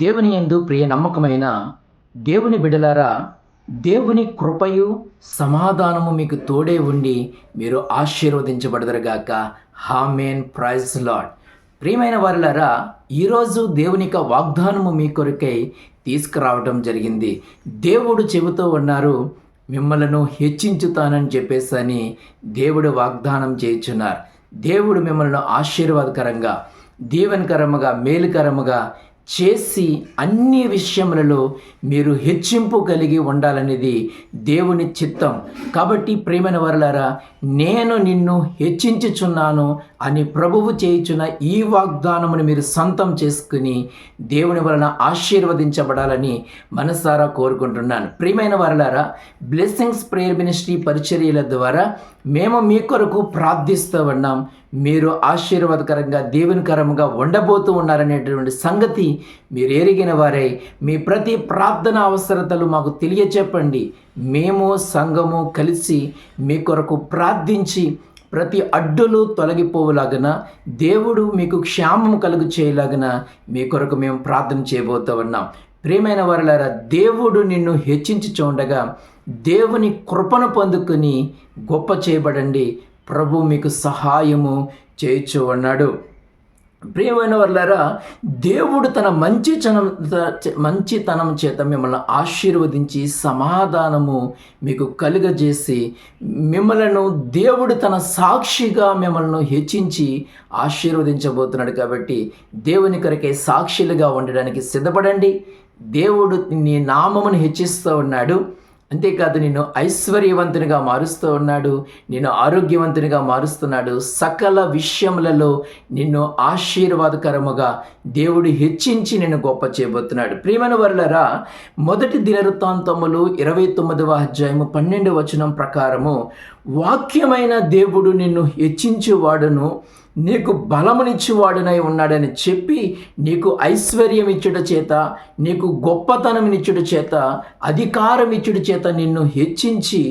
దేవుని యందు ప్రియ నమ్మకమైన దేవుని బిడలారా దేవుని కృపయు సమాధానము మీకు తోడే ఉండి మీరు ఆశీర్వదించబడదరుగాక. హామేన్ ప్రైజ్ లాడ్ ప్రియమైన వారిలారా ఈరోజు దేవుని యొక్క వాగ్దానము మీ కొరకై తీసుకురావడం జరిగింది. దేవుడు చెబుతూ ఉన్నారు మిమ్మలను హెచ్చించుతానని చెప్పేసి అని దేవుడు వాగ్దానం చేయుచున్నారు దేవుడు మిమ్మల్ని ఆశీర్వాదకరంగా దీవెనకరముగా మేలుకరముగా చేసి అన్ని విషయములలో మీరు హెచ్చింపు కలిగి ఉండాలనేది దేవుని చిత్తం. కాబట్టి ప్రేమైన వరలారా నేను నిన్ను హెచ్చించుచున్నాను అని ప్రభువు చేయుచున్న ఈ వాగ్దానమును మీరు సొంతం చేసుకుని దేవుని వలన ఆశీర్వదించబడాలని మనసారా కోరుకుంటున్నాను. ప్రియమైన వారలారా బ్లెస్సింగ్స్ ప్రేయర్ మినిస్ట్రీ పరిచర్యల ద్వారా మేము మీ కొరకు ప్రార్థిస్తూ ఉన్నాం. మీరు ఆశీర్వాదకరంగా దేవునికరంగా ఉండబోతూ ఉన్నారనేటువంటి సంగతి మీరు ఎరిగిన వారై మీ ప్రతి ప్రార్థన అవసరతలు మాకు తెలియచెప్పండి. మేము సంఘము కలిసి మీ కొరకు ప్రార్థించి ప్రతి అడ్డులు తొలగిపోవులాగన దేవుడు మీకు క్షేమం కలుగు చేయలాగన మీ కొరకు మేము ప్రార్థన చేయబోతూ ఉన్నాం. ప్రియమైన వారులారా దేవుడు నిన్ను హెచ్చించి చూడగా దేవుని కృపను పొందుకుని గొప్ప చేయబడండి. ప్రభు మీకు సహాయము చేయొచ్చు అన్నాడు ప్రియమైన వర్లారా దేవుడు తన మంచితనం మంచితనం చేత మిమ్మల్ని ఆశీర్వదించి సమాధానము మీకు కలుగజేసి మిమ్మలను దేవుడు తన సాక్షిగా మిమ్మల్ని హెచ్చించి ఆశీర్వదించబోతున్నాడు కాబట్టి దేవుని కొరకే సాక్షులుగా ఉండడానికి సిద్ధపడండి. దేవుడు నీ నామమును హెచ్చిస్తూ ఉన్నాడు. అంతేకాదు నిన్ను ఐశ్వర్యవంతునిగా మారుస్తూ ఉన్నాడు నిన్ను ఆరోగ్యవంతునిగా మారుస్తున్నాడు. సకల విషయములలో నిన్ను ఆశీర్వాదకరముగా దేవుడు హెచ్చించి నిన్ను గొప్ప చేయబోతున్నాడు. ప్రియమైన వర్లరా మొదటి దినవృత్తాంతములు ఇరవై తొమ్మిదవ అధ్యాయము పన్నెండు వచనం ప్రకారము వాక్యమైన దేవుడు నిన్ను హెచ్చించువాడును. నీకు బలమునిచ్చువాడునై ఉన్నాడని చెప్పి నీకు ఐశ్వర్యం ఇచ్చుట చేత నీకు గొప్పతనం ఇచ్చుట చేత అధికారం ఇచ్చుట చేత నిన్ను హెచ్చించి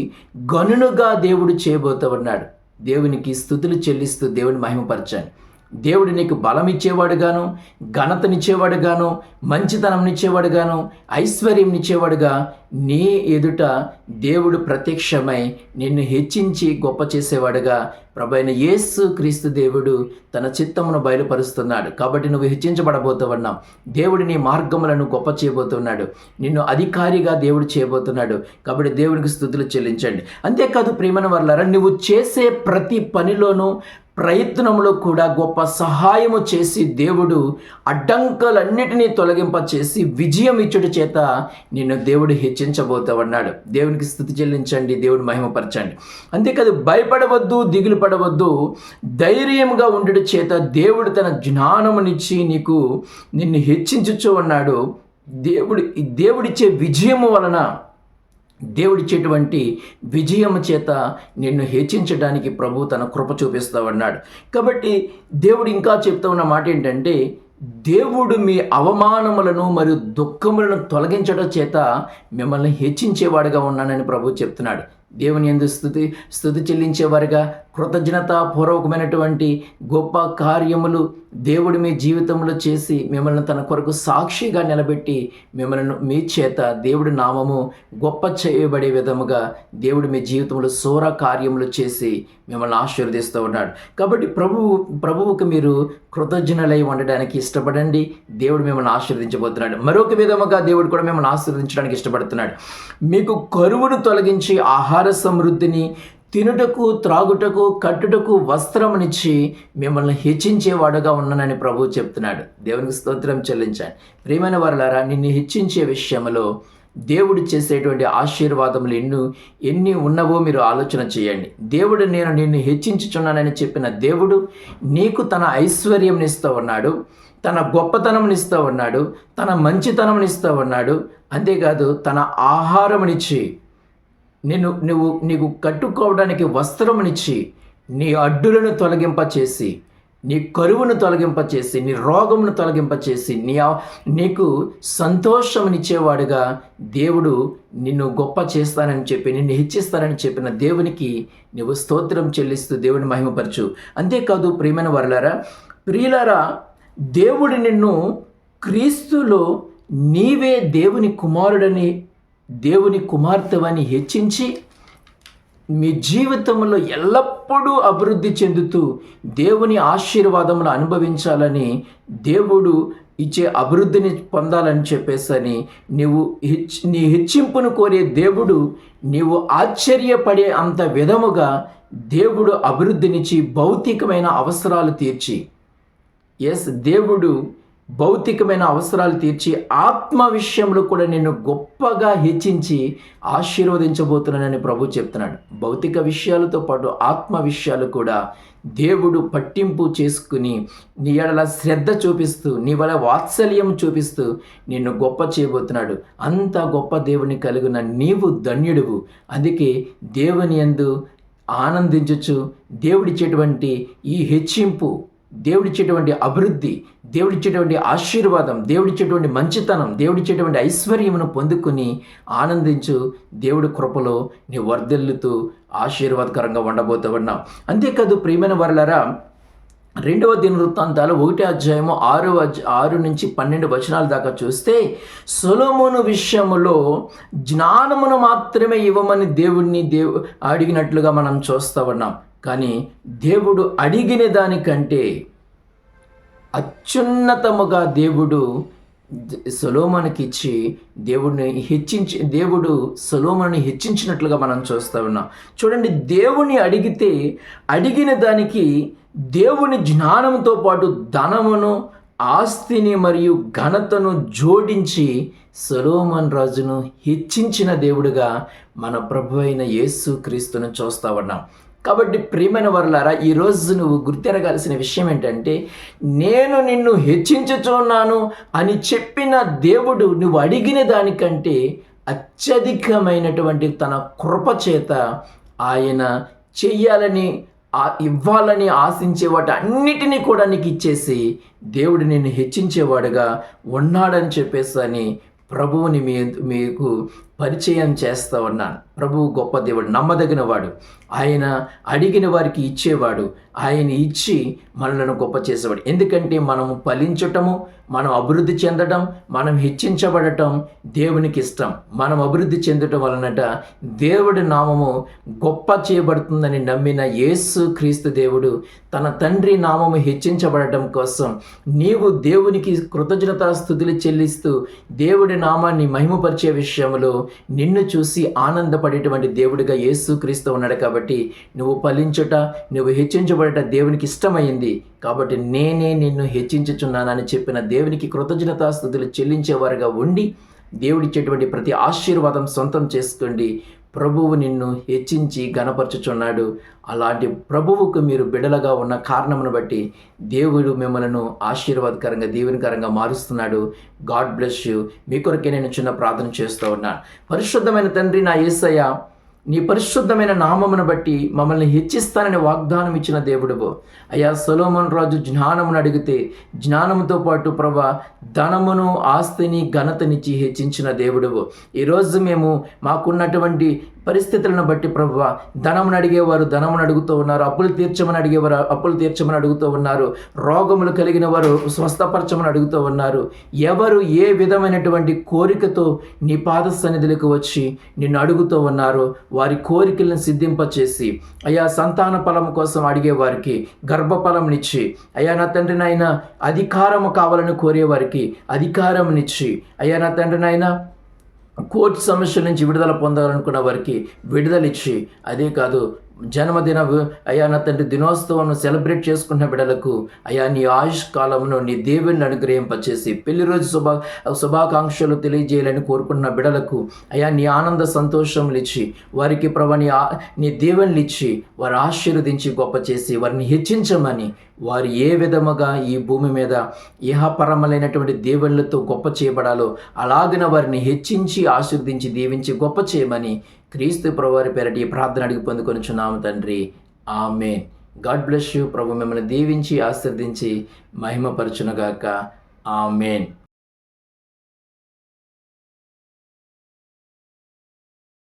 గనునుగా దేవుడు చేయబోతూ ఉన్నాడు దేవునికి స్థుతులు చెల్లిస్తూ దేవుని మహిమపరచాను దేవుడు నీకు బలం ఇచ్చేవాడుగాను ఘనతనిచ్చేవాడుగాను మంచితనంనిచ్చేవాడుగాను ఐశ్వర్యంనిచ్చేవాడుగా నీ ఎదుట దేవుడు ప్రత్యక్షమై నిన్ను హెచ్చించి గొప్ప చేసేవాడుగా. ప్రభైన యేసు క్రీస్తు దేవుడు తన చిత్తమును బయలుపరుస్తున్నాడు. కాబట్టి నువ్వు హెచ్చించబడబోతున్నావు. దేవుడు నీ మార్గములను గొప్ప చేయబోతున్నాడు. నిన్ను అధికారిగా దేవుడు చేయబోతున్నాడు. కాబట్టి దేవునికి స్థుతులు చెల్లించండి. అంతేకాదు ప్రేమను వల్ల నువ్వు చేసే ప్రతి పనిలోనూ ప్రయత్నంలో కూడా గొప్ప సహాయము చేసి దేవుడు అడ్డంకులన్నిటినీ తొలగింప చేసి విజయం ఇచ్చుట చేత నిన్ను దేవుడు హెచ్చించబోతావన్నాడు. దేవునికి స్థుతి చెల్లించండి దేవుడు మహిమపరచండి అంతేకాదు భయపడవద్దు దిగులు పడవద్దు ధైర్యంగా ఉండుట చేత దేవుడు తన జ్ఞానమునిచ్చి నీకు నిన్ను హెచ్చించుచు ఉన్నాడు. దేవుడు దేవుడిచ్చే విజయము వలన దేవుడిచ్చేటువంటి విజయం చేత నిన్ను హెచ్చించడానికి ప్రభు తన కృప చూపిస్తూ ఉన్నాడు కాబట్టి దేవుడు ఇంకా చెప్తా ఉన్న మాట ఏంటంటే దేవుడు మీ అవమానములను మరియు దుఃఖములను తొలగించడం చేత మిమ్మల్ని హెచ్చించేవాడుగా ఉన్నానని ప్రభు చెప్తున్నాడు. దేవుని ఎందు స్థుతి స్థుతి చెల్లించేవారుగా కృతజ్ఞతాపూర్వకమైనటువంటి గొప్ప కార్యములు దేవుడు మీ జీవితంలో చేసి మిమ్మల్ని తన కొరకు సాక్షిగా నిలబెట్టి మిమ్మల్ని మీ చేత దేవుడి నామము గొప్ప చేయబడే విధముగా దేవుడు మీ జీవితంలో సోర కార్యములు చేసి మిమ్మల్ని ఆశీర్వదిస్తూ ఉన్నాడు. కాబట్టి ప్రభువు ప్రభువుకు మీరు కృతజ్ఞులై ఉండడానికి ఇష్టపడండి. దేవుడు మిమ్మల్ని ఆశీర్వదించబోతున్నాడు. మరొక విధముగా దేవుడు కూడా మిమ్మల్ని ఆశీర్వదించడానికి ఇష్టపడుతున్నాడు. మీకు కరువును తొలగించి ఆహార సమృద్ధిని తినుటకు త్రాగుటకు కట్టుటకు వస్త్రమునిచ్చి మిమ్మల్ని హెచ్చించేవాడుగా ఉన్నానని ప్రభువు చెప్తున్నాడు. దేవునికి స్తోత్రం చెల్లించాను ప్రియమైన వారులారా నిన్ను హెచ్చించే విషయంలో దేవుడు చేసేటువంటి ఆశీర్వాదములు ఎన్ను ఎన్ని ఉన్నవో మీరు ఆలోచన చేయండి. దేవుడు నేను నిన్ను హెచ్చించుచున్నానని చెప్పిన దేవుడు నీకు తన ఐశ్వర్యంనిస్తూ ఉన్నాడు తన గొప్పతనంనిస్తూ ఉన్నాడు తన మంచితనంనిస్తూ ఉన్నాడు. అంతేకాదు తన ఆహారమునిచ్చి నేను నువ్వు నీకు కట్టుకోవడానికి వస్త్రమునిచ్చి నీ అడ్డులను తొలగింపచేసి నీ కరువును తొలగింపచేసి నీ రోగమును తొలగింపచేసి నీ నీకు సంతోషమునిచ్చేవాడుగా దేవుడు నిన్ను గొప్ప చేస్తానని చెప్పి నిన్ను హెచ్చిస్తానని చెప్పిన దేవునికి నువ్వు స్తోత్రం చెల్లిస్తూ దేవుని మహిమపరచు. అంతేకాదు ప్రియమైన వరలారా ప్రియులారా దేవుడు నిన్ను క్రీస్తులో నీవే దేవుని కుమారుడని దేవుని కుమార్తెవని హెచ్చించి మీ జీవితంలో ఎల్లప్పుడూ అభివృద్ధి చెందుతూ దేవుని ఆశీర్వాదములు అనుభవించాలని దేవుడు ఇచ్చే అభివృద్ధిని పొందాలని చెప్పేసని నీవు హెచ్ నీ హెచ్చింపును కోరే దేవుడు నీవు ఆశ్చర్యపడే అంత విధముగా దేవుడు అభివృద్ధినిచ్చి భౌతికమైన అవసరాలు తీర్చి. ఎస్ దేవుడు భౌతికమైన అవసరాలు తీర్చి ఆత్మ విషయంలో కూడా నిన్ను గొప్పగా హెచ్చించి ఆశీర్వదించబోతున్నానని ప్రభు చెప్తున్నాడు. భౌతిక విషయాలతో పాటు ఆత్మ విషయాలు కూడా దేవుడు పట్టింపు చేసుకుని నీ ఎడల శ్రద్ధ చూపిస్తూ నీ వల్ల వాత్సల్యం చూపిస్తూ నిన్ను గొప్ప చేయబోతున్నాడు. అంత గొప్ప దేవుని కలిగిన నీవు ధన్యుడువు. అందుకే దేవుని యందు ఆనందించచ్చు దేవుడిచ్చేటువంటి ఈ హెచ్చింపు దేవుడిచ్చేటువంటి అభివృద్ధి దేవుడిచ్చేటువంటి ఆశీర్వాదం దేవుడిచ్చేటువంటి మంచితనం దేవుడిచ్చేటువంటి ఐశ్వర్యమును పొందుకుని ఆనందించు దేవుడి కృపలో నీ వర్ధిల్లుతూ ఆశీర్వాదకరంగా ఉండబోతూ ఉన్నాం అంతేకాదు ప్రియమైన వర్లరా రెండవ దిన వృత్తాంతాలు ఒకటి అధ్యాయము ఆరు ఆరు నుంచి పన్నెండు వచనాల దాకా చూస్తే సొలోమోను విషయములో జ్ఞానమును మాత్రమే ఇవ్వమని దేవుణ్ణి దేవు అడిగినట్లుగా మనం చూస్తూ ఉన్నాం. కానీ దేవుడు అడిగిన దానికంటే అత్యున్నతముగా దేవుడు సొలోమనికి దేవుడిని హెచ్చించి దేవుడు సొలోమని హెచ్చించినట్లుగా మనం చూస్తూ ఉన్నాం. చూడండి దేవుని అడిగితే అడిగిన దానికి దేవుని జ్ఞానంతో పాటు ధనమును ఆస్తిని మరియు ఘనతను జోడించి సొలోమన్ రాజును హెచ్చించిన దేవుడుగా మన ప్రభు అయిన యేసు క్రీస్తును చూస్తూ ఉన్నాం. కాబట్టి ప్రియమైన వర్లారా ఈరోజు నువ్వు గుర్తెరగాల్సిన విషయం ఏంటంటే నేను నిన్ను హెచ్చించుచున్నాను అని చెప్పిన దేవుడు నువ్వు అడిగిన దానికంటే అత్యధికమైనటువంటి తన కృప చేత ఆయన చెయ్యాలని ఇవ్వాలని ఆశించే వాటి అన్నిటినీ కూడా నీకు ఇచ్చేసి దేవుడు నిన్ను హెచ్చించేవాడుగా ఉన్నాడని చెప్పేసి అని ప్రభువుని మీ మీకు పరిచయం చేస్తా ఉన్నాను. ప్రభువు గొప్ప దేవుడు నమ్మదగిన వాడు ఆయన అడిగిన వారికి ఇచ్చేవాడు. ఆయన ఇచ్చి మనలను గొప్ప చేసేవాడు. ఎందుకంటే మనము ఫలించటము మనం అభివృద్ధి చెందడం మనం హెచ్చించబడటం దేవునికి ఇష్టం. మనం అభివృద్ధి చెందటం వలనట దేవుడి నామము గొప్ప చేయబడుతుందని నమ్మిన యేసు క్రీస్తు దేవుడు తన తండ్రి నామము హెచ్చించబడటం కోసం నీవు దేవునికి కృతజ్ఞతా స్థుతులు చెల్లిస్తూ దేవుడి నామాన్ని మహిమపరిచే విషయంలో నిన్ను చూసి ఆనందపడేటువంటి దేవుడిగా యేసు క్రీస్తు ఉన్నాడు కాబట్టి నువ్వు ఫలించుట నువ్వు హెచ్చించబడట దేవునికి ఇష్టమైంది. కాబట్టి నేనే నిన్ను హెచ్చించుచున్నానని చెప్పిన దేవునికి కృతజ్ఞతాస్థుతులు చెల్లించేవారుగా ఉండి దేవుడిచ్చేటువంటి ప్రతి ఆశీర్వాదం సొంతం చేసుకోండి. ప్రభువు నిన్ను హెచ్చించి గణపరచుచున్నాడు అలాంటి ప్రభువుకు మీరు బిడలగా ఉన్న కారణమును బట్టి దేవుడు మిమ్మల్ని ఆశీర్వాదకరంగా దీవెనకరంగా మారుస్తున్నాడు. God bless you. మీ కొరకే నేను చిన్న ప్రార్థన చేస్తూ ఉన్నాను. పరిశుద్ధమైన తండ్రి నా యేసయ్య నీ పరిశుద్ధమైన నామమును బట్టి మమ్మల్ని హెచ్చిస్తానని వాగ్దానం ఇచ్చిన దేవుడువు. అయ్యా సొలోమన్ రాజు జ్ఞానమును అడిగితే జ్ఞానముతో పాటు ప్రభా ధనమును ఆస్తిని ఘనతనిచ్చి హెచ్చించిన దేవుడువు. ఈరోజు మేము మాకున్నటువంటి పరిస్థితులను బట్టి ప్రభు ధనమును అడిగేవారు ధనమును అడుగుతూ ఉన్నారు అప్పులు తీర్చమని అడిగేవారు అప్పులు తీర్చమని అడుగుతూ ఉన్నారు రోగములు కలిగిన వారు స్వస్థపరచమని అడుగుతూ ఉన్నారు. ఎవరు ఏ విధమైనటువంటి కోరికతో నీ పాద సన్నిధులకు వచ్చి నిన్ను అడుగుతూ ఉన్నారో వారి కోరికలను సిద్ధింపచేసి అయ్యా సంతాన ఫలం కోసం అడిగే వారికి గర్భఫలంనిచ్చి అయ్యా నా తండ్రి నాయన అధికారము కావాలని కోరేవారికి అధికారంనిచ్చి అయ్యా నా తండ్రి నాయన కోర్టు సమస్యల నుంచి విడుదల పొందాలనుకున్న వారికి విడుదల ఇచ్చి అదే కాదు జన్మదిన అయా నా తండ్రి దినోత్సవం సెలబ్రేట్ చేసుకున్న బిడ్డలకు అయ్యా నీ ఆయుష్ కాలంలో నీ దేవుని అనుగ్రహింపచేసి పెళ్ళి రోజు శుభ శుభాకాంక్షలు తెలియజేయాలని కోరుకున్న బిడలకు అయ్యా నీ ఆనంద సంతోషములు ఇచ్చి వారికి ప్రభ నీ నీ దేవుళ్ళు ఇచ్చి వారు ఆశీర్వదించి గొప్ప చేసి వారిని హెచ్చించమని వారు ఏ విధముగా ఈ భూమి మీద ఇహపరమలైనటువంటి దేవుళ్ళతో గొప్ప చేయబడాలో అలాగిన వారిని హెచ్చించి ఆశీర్దించి దీవించి గొప్ప చేయమని క్రీస్తు ప్రభువారి పేరటి ప్రార్థన అడిగి పొందుకొనిచున్నాము తండ్రి. ఆమె గాడ్ బ్లెస్ యూ. ప్రభు మిమ్మల్ని దీవించి ఆశీర్దించి మహిమపరచునుగాక. ఆమెన్.